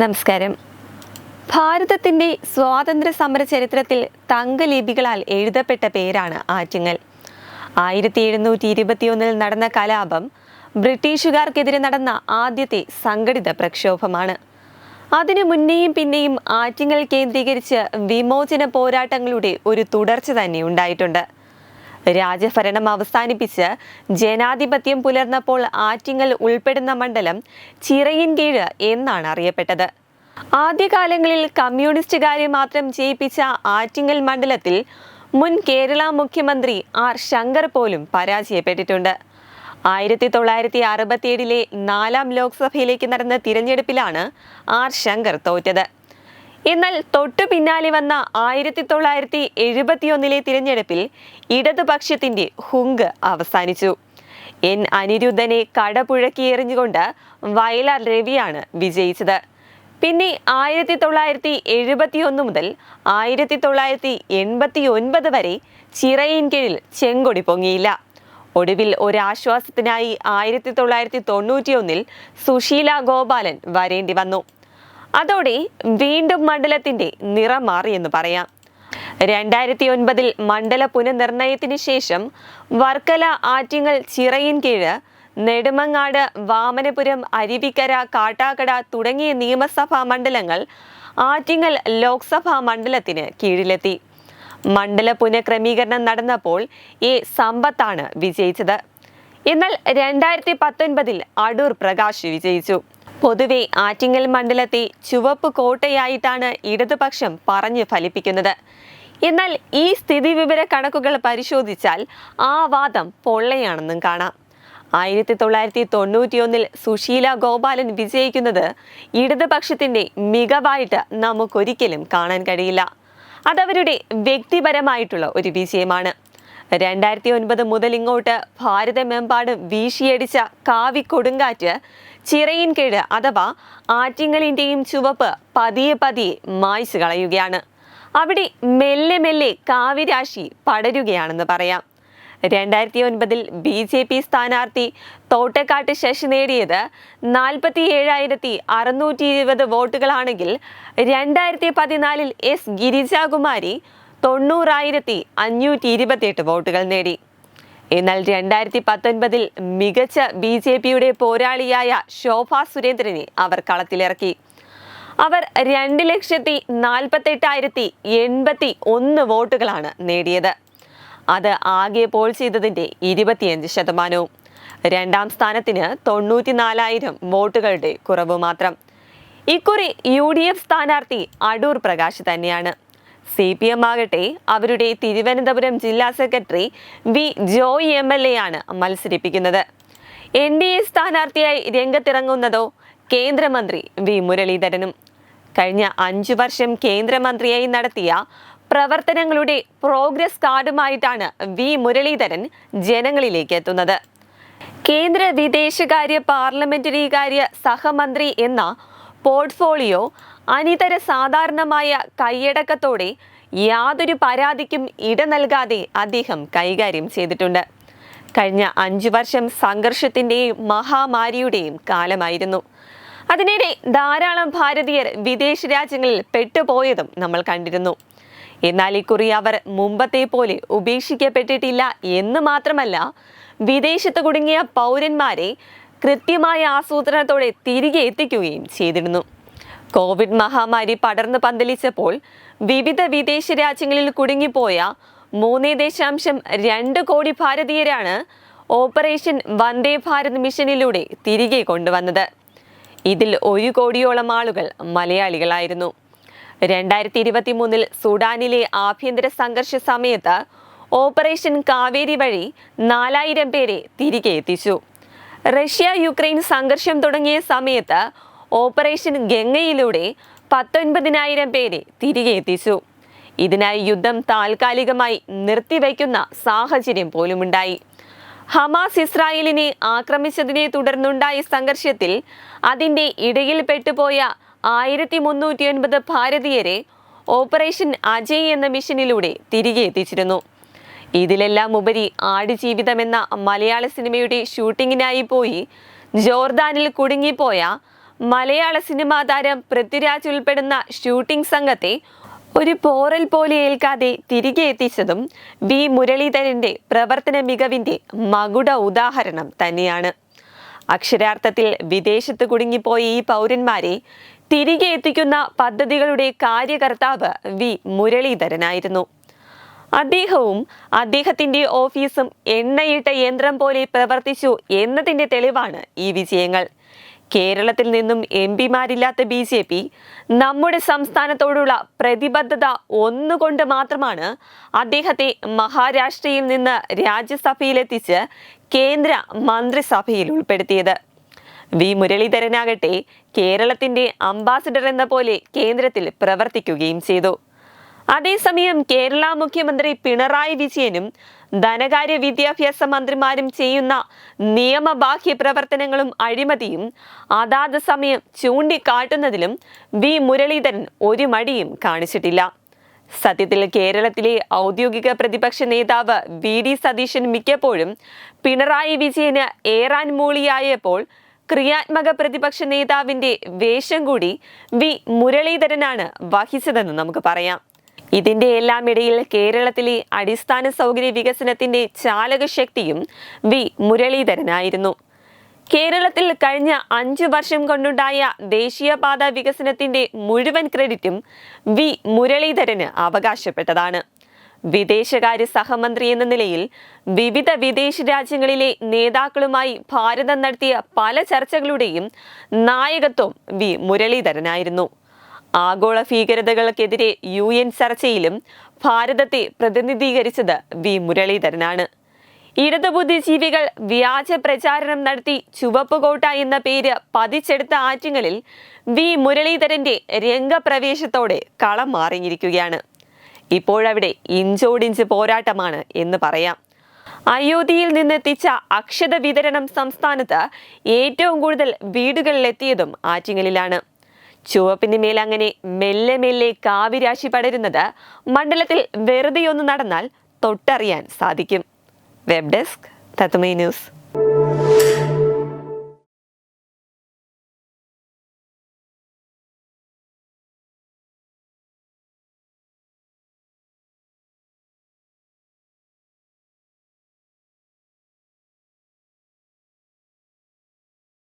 നമസ്കാരം. ഭാരതത്തിന്റെ സ്വാതന്ത്ര്യ സമര ചരിത്രത്തിൽ തങ്കലിപികളാൽ എഴുതപ്പെട്ട പേരാണ് ആറ്റിങ്ങൽ. ആയിരത്തി എഴുന്നൂറ്റി ഇരുപത്തിയൊന്നിൽ നടന്ന കലാപം ബ്രിട്ടീഷുകാർക്കെതിരെ നടന്ന ആദ്യത്തെ സംഘടിത പ്രക്ഷോഭമാണ്. അതിനു മുന്നേയും പിന്നെയും ആറ്റിങ്ങൽ കേന്ദ്രീകരിച്ച് വിമോചന പോരാട്ടങ്ങളുടെ ഒരു തുടർച്ച തന്നെ ഉണ്ടായിട്ടുണ്ട്. രാജഭരണം അവസാനിപ്പിച്ച് ജനാധിപത്യം പുലർന്നപ്പോൾ ആറ്റിങ്ങൽ ഉൾപ്പെടുന്ന മണ്ഡലം ചിറയിൻ കീഴ് എന്നാണ് അറിയപ്പെട്ടത്. ആദ്യകാലങ്ങളിൽ കമ്മ്യൂണിസ്റ്റുകാരെ മാത്രം ജയിപ്പിച്ച ആറ്റിങ്ങൽ മണ്ഡലത്തിൽ മുൻ കേരള മുഖ്യമന്ത്രി ആർ ശങ്കർ പോലും പരാജയപ്പെട്ടിട്ടുണ്ട്. ആയിരത്തി തൊള്ളായിരത്തി അറുപത്തിയേഴിലെ നാലാം ലോക്സഭയിലേക്ക് നടന്ന തിരഞ്ഞെടുപ്പിലാണ് ആർ ശങ്കർ തോറ്റത്. എന്നാൽ തൊട്ടു പിന്നാലെ വന്ന ആയിരത്തി തൊള്ളായിരത്തി എഴുപത്തിയൊന്നിലെ തിരഞ്ഞെടുപ്പിൽ ഇടതുപക്ഷത്തിന്റെ ഹുങ്ക് അവസാനിച്ചു. എൻ അനിരുദ്ധനെ കടപുഴക്കി എറിഞ്ഞുകൊണ്ട് വയലാർ രവിയാണ് വിജയിച്ചത്. പിന്നെ ആയിരത്തി തൊള്ളായിരത്തി എഴുപത്തിയൊന്ന് മുതൽ ആയിരത്തി തൊള്ളായിരത്തി എൺപത്തി ഒൻപത് വരെ ചിറയിൻ കീഴിൽ ചെങ്കൊടി പൊങ്ങിയില്ല. ഒടുവിൽ ഒരാശ്വാസത്തിനായി ആയിരത്തി തൊള്ളായിരത്തി തൊണ്ണൂറ്റിയൊന്നിൽ സുശീല ഗോപാലൻ വരേണ്ടി വന്നു. അതോടെ വീണ്ടും മണ്ഡലത്തിന്റെ നിറം എന്ന് പറയാം. രണ്ടായിരത്തി ഒൻപതിൽ മണ്ഡല പുനർനിർണയത്തിന് ശേഷം വർക്കല ആറ്റിങ്ങൽ ചിറയിൻകീഴ് നെടുമങ്ങാട് വാമനപുരം അരുവിക്കര കാട്ടാക്കട തുടങ്ങിയ നിയമസഭാ മണ്ഡലങ്ങൾ ആറ്റിങ്ങൽ ലോക്സഭാ മണ്ഡലത്തിന് കീഴിലെത്തി. മണ്ഡല പുനഃക്രമീകരണം നടന്നപ്പോൾ എ സമ്പത്താണ് വിജയിച്ചത്. എന്നാൽ രണ്ടായിരത്തി പത്തൊൻപതിൽ അടൂർ പ്രകാശ് വിജയിച്ചു. പൊതുവെ ആറ്റിങ്ങൽ മണ്ഡലത്തെ ചുവപ്പ് കോട്ടയായിട്ടാണ് ഇടതുപക്ഷം പറഞ്ഞു ഫലിപ്പിക്കുന്നത്. എന്നാൽ ഈ സ്ഥിതിവിവര കണക്കുകൾ പരിശോധിച്ചാൽ ആ വാദം പൊള്ളയാണെന്നും കാണാം. ആയിരത്തി തൊള്ളായിരത്തി തൊണ്ണൂറ്റിയൊന്നിൽ സുശീല ഗോപാലൻ വിജയിക്കുന്നത് ഇടതുപക്ഷത്തിന്റെ മികവായിട്ട് നമുക്കൊരിക്കലും കാണാൻ കഴിയില്ല. അതവരുടെ വ്യക്തിപരമായിട്ടുള്ള ഒരു വിജയമാണ്. രണ്ടായിരത്തി ഒൻപത് മുതൽ ഇങ്ങോട്ട് ഭാരതമെമ്പാടും വീശിയടിച്ച കാവി കൊടുങ്കാറ്റ് ചിറയിൻകീഴ് അഥവാ ആറ്റിങ്ങലിന്റെയും ചുവപ്പ് പതിയെ പതിയെ മായ്ച്ചു കളയുകയാണ്. അവിടെ മെല്ലെ മെല്ലെ കാവിരാശി പടരുകയാണെന്ന് പറയാം. രണ്ടായിരത്തി ഒൻപതിൽ ബി ജെ പി സ്ഥാനാർത്ഥി തോട്ടക്കാട്ട് ശശി നേടിയത് നാൽപ്പത്തി ഏഴായിരത്തി അറുന്നൂറ്റി ഇരുപത് വോട്ടുകളാണെങ്കിൽ രണ്ടായിരത്തി പതിനാലിൽ എസ് ഗിരിജാകുമാരി തൊണ്ണൂറായിരത്തി അഞ്ഞൂറ്റി ഇരുപത്തിയെട്ട് വോട്ടുകൾ നേടി. എന്നാൽ രണ്ടായിരത്തി പത്തൊൻപതിൽ മികച്ച ബി ജെ പിയുടെ പോരാളിയായ ശോഭ സുരേന്ദ്രനെ അവർ കളത്തിലിറക്കി. അവർ രണ്ട് ലക്ഷത്തി നാൽപ്പത്തെട്ടായിരത്തി എൺപത്തി ഒന്ന് വോട്ടുകളാണ് നേടിയത്. അത് ആകെ പോൾ ചെയ്തതിന്റെ ഇരുപത്തിയഞ്ച് ശതമാനവും. രണ്ടാം സ്ഥാനത്തിന് തൊണ്ണൂറ്റിനാലായിരം വോട്ടുകളുടെ കുറവ് മാത്രം. ഇക്കുറി യു ഡി എഫ് സ്ഥാനാർത്ഥി അടൂർ പ്രകാശ് തന്നെയാണ്. സി പി എം ആകട്ടെ അവരുടെ തിരുവനന്തപുരം ജില്ലാ secretary V Joy M L A ആണ് മത്സരിപ്പിക്കുന്നത്. എൻ ഡി എ സ്ഥാനാർത്ഥിയായി രംഗത്തിറങ്ങുന്നതോ കേന്ദ്രമന്ത്രി വി മുരളീധരനും. കഴിഞ്ഞ അഞ്ചു വർഷം കേന്ദ്രമന്ത്രിയായി നടത്തിയ പ്രവർത്തനങ്ങളുടെ പ്രോഗ്രസ് കാർഡുമായിട്ടാണ് വി മുരളീധരൻ ജനങ്ങളിലേക്ക് എത്തുന്നത്. കേന്ദ്ര വിദേശകാര്യ പാർലമെന്ററി കാര്യ സഹമന്ത്രി എന്ന പോർട്ട്ഫോളിയോ അനിതര സാധാരണമായ കൈയടക്കത്തോടെ യാതൊരു പരാതിക്കും ഇട നൽകാതെ അദ്ദേഹം കൈകാര്യം ചെയ്തിട്ടുണ്ട്. കഴിഞ്ഞ അഞ്ചു വർഷം സംഘർഷത്തിന്റെയും മഹാമാരിയുടെയും കാലമായിരുന്നു. അതിനിടെ ധാരാളം ഭാരതീയർ വിദേശ രാജ്യങ്ങളിൽ പെട്ടുപോയതും നമ്മൾ കണ്ടിരുന്നു. എന്നാൽ ഇക്കുറി അവർ മുമ്പത്തെ പോലെ ഉപേക്ഷിക്കപ്പെട്ടിട്ടില്ല എന്ന് മാത്രമല്ല വിദേശത്ത് കുടുങ്ങിയ പൗരന്മാരെ കൃത്യമായ ആസൂത്രണത്തോടെ തിരികെ എത്തിക്കുകയും ചെയ്തിരുന്നു. കോവിഡ് മഹാമാരി പടർന്നു പന്തലിച്ചപ്പോൾ വിവിധ വിദേശ രാജ്യങ്ങളിൽ കുടുങ്ങിപ്പോയ മൂന്ന് ദശാംശം രണ്ട് കോടി ഭാരതീയരാണ് ഓപ്പറേഷൻ വന്ദേ ഭാരത് മിഷനിലൂടെ തിരികെ കൊണ്ടുവന്നത്. ഇതിൽ ഒരു കോടിയോളം ആളുകൾ മലയാളികളായിരുന്നു. രണ്ടായിരത്തി ഇരുപത്തി മൂന്നിൽ സുഡാനിലെ ആഭ്യന്തര സംഘർഷ സമയത്ത് ഓപ്പറേഷൻ കാവേരി വഴി നാലായിരം പേരെ തിരികെ എത്തിച്ചു. റഷ്യ യുക്രൈൻ സംഘർഷം തുടങ്ങിയ സമയത്ത് ഓപ്പറേഷൻ ഗംഗയിലൂടെ പത്തൊൻപതിനായിരം പേരെ തിരികെ എത്തിച്ചു. ഇതിനായി യുദ്ധം താൽക്കാലികമായി നിർത്തിവെക്കുന്ന സാഹചര്യം പോലുമുണ്ടായി. ഹമാസ് ഇസ്രായേലിനെ ആക്രമിച്ചതിനെ തുടർന്നുണ്ടായ സംഘർഷത്തിൽ അതിന്റെ ഇടയിൽ പെട്ടുപോയ ആയിരത്തി മുന്നൂറ്റി ഒൻപത് ഭാരതീയരെ ഓപ്പറേഷൻ അജയ് എന്ന മിഷനിലൂടെ തിരികെ എത്തിച്ചിരുന്നു. ഇതിലെല്ലാം ഉപരി ആടുജീവിതം എന്ന മലയാള സിനിമയുടെ ഷൂട്ടിങ്ങിനായി പോയി ജോർദാനിൽ കുടുങ്ങിപ്പോയ മലയാള സിനിമാ താരം പൃഥ്വിരാജ് ഉൾപ്പെടുന്ന ഷൂട്ടിംഗ് സംഘത്തെ ഒരു പോറൽ പോലെ ഏൽക്കാതെ തിരികെ എത്തിച്ചതും വി മുരളീധരന്റെ പ്രവർത്തന മികവിന്റെ മകുട ഉദാഹരണം തന്നെയാണ്. അക്ഷരാർത്ഥത്തിൽ വിദേശത്ത് കുടുങ്ങിപ്പോയ ഈ പൗരന്മാരെ തിരികെ എത്തിക്കുന്ന പദ്ധതികളുടെ കാര്യകർത്താവ് വി മുരളീധരനായിരുന്നു. അദ്ദേഹവും അദ്ദേഹത്തിന്റെ ഓഫീസും എണ്ണയിട്ട യന്ത്രം പോലെ പ്രവർത്തിച്ചു എന്നതിന്റെ തെളിവാണ് ഈ വിജയങ്ങൾ. കേരളത്തിൽ നിന്നും എം പിമാരില്ലാത്ത ബി ജെ പി നമ്മുടെ സംസ്ഥാനത്തോടുള്ള പ്രതിബദ്ധത ഒന്നുകൊണ്ട് മാത്രമാണ് അദ്ദേഹത്തെ മഹാരാഷ്ട്രയിൽ നിന്ന് രാജ്യസഭയിലെത്തിച്ച് കേന്ദ്ര മന്ത്രിസഭയിൽ ഉൾപ്പെടുത്തിയത്. വി മുരളീധരനാകട്ടെ കേരളത്തിന്റെ അംബാസിഡർ എന്ന പോലെ കേന്ദ്രത്തിൽ പ്രവർത്തിക്കുകയും ചെയ്തു. അതേസമയം കേരള മുഖ്യമന്ത്രി പിണറായി വിജയനും ധനകാര്യ വിദ്യാഭ്യാസ മന്ത്രിമാരും ചെയ്യുന്ന നിയമബാഹ്യ പ്രവർത്തനങ്ങളും അഴിമതിയും അതാത് സമയം ചൂണ്ടിക്കാട്ടുന്നതിലും വി മുരളീധരൻ ഒരു മടിയും കാണിച്ചിട്ടില്ല. സത്യത്തിൽ കേരളത്തിലെ ഔദ്യോഗിക പ്രതിപക്ഷ നേതാവ് വി ഡി സതീശൻ മിക്കപ്പോഴും പിണറായി വിജയന് ഏറാൻ മൂളിയായപ്പോൾ ക്രിയാത്മക പ്രതിപക്ഷ നേതാവിന്റെ വേഷം കൂടി വി മുരളീധരനാണ് വഹിച്ചതെന്ന് നമുക്ക് പറയാം. ഇതിന്റെ എല്ലാം ഇടയിൽ കേരളത്തിലെ അടിസ്ഥാന സൗകര്യ വികസനത്തിന്റെ ചാലകശക്തിയും വി മുരളീധരനായിരുന്നു. കേരളത്തിൽ കഴിഞ്ഞ അഞ്ചു വർഷം കൊണ്ടുണ്ടായ ദേശീയപാത വികസനത്തിന്റെ മുഴുവൻ ക്രെഡിറ്റും വി മുരളീധരന് അവകാശപ്പെട്ടതാണ്. വിദേശകാര്യ സഹമന്ത്രി എന്ന നിലയിൽ വിവിധ വിദേശ രാജ്യങ്ങളിലെ നേതാക്കളുമായി ഭാരതം നടത്തിയ പല ചർച്ചകളുടെയും നായകത്വം വി മുരളീധരനായിരുന്നു. ആഗോള ഭീകരതകൾക്കെതിരെ യു എൻ ചർച്ചയിലും ഭാരതത്തെ പ്രതിനിധീകരിച്ചത് വി മുരളീധരനാണ്. ഇടതുബുദ്ധിജീവികൾ വ്യാജ പ്രചാരണം നടത്തി ചുവപ്പുകോട്ട എന്ന പേര് പതിച്ചെടുത്ത ആറ്റിങ്ങലിൽ വി മുരളീധരന്റെ രംഗപ്രവേശത്തോടെ കളം മാറിയിരിക്കുകയാണ്. ഇപ്പോഴവിടെ ഇഞ്ചോടിഞ്ച് പോരാട്ടമാണ് എന്ന് പറയാം. അയോധ്യയിൽ നിന്നെത്തിച്ച അക്ഷത വിതരണം സംസ്ഥാനത്ത് ഏറ്റവും കൂടുതൽ വീടുകളിലെത്തിയതും ആറ്റിങ്ങലിലാണ്. ചുവപ്പിന് മേൽ അങ്ങനെ മെല്ലെ മെല്ലെ കാവിരാശി പടരുന്നത് മണ്ഡലത്തിൽ വെറുതെയൊന്ന് നടന്നാൽ തൊട്ടറിയാൻ സാധിക്കും. Web desk തത്മൈ news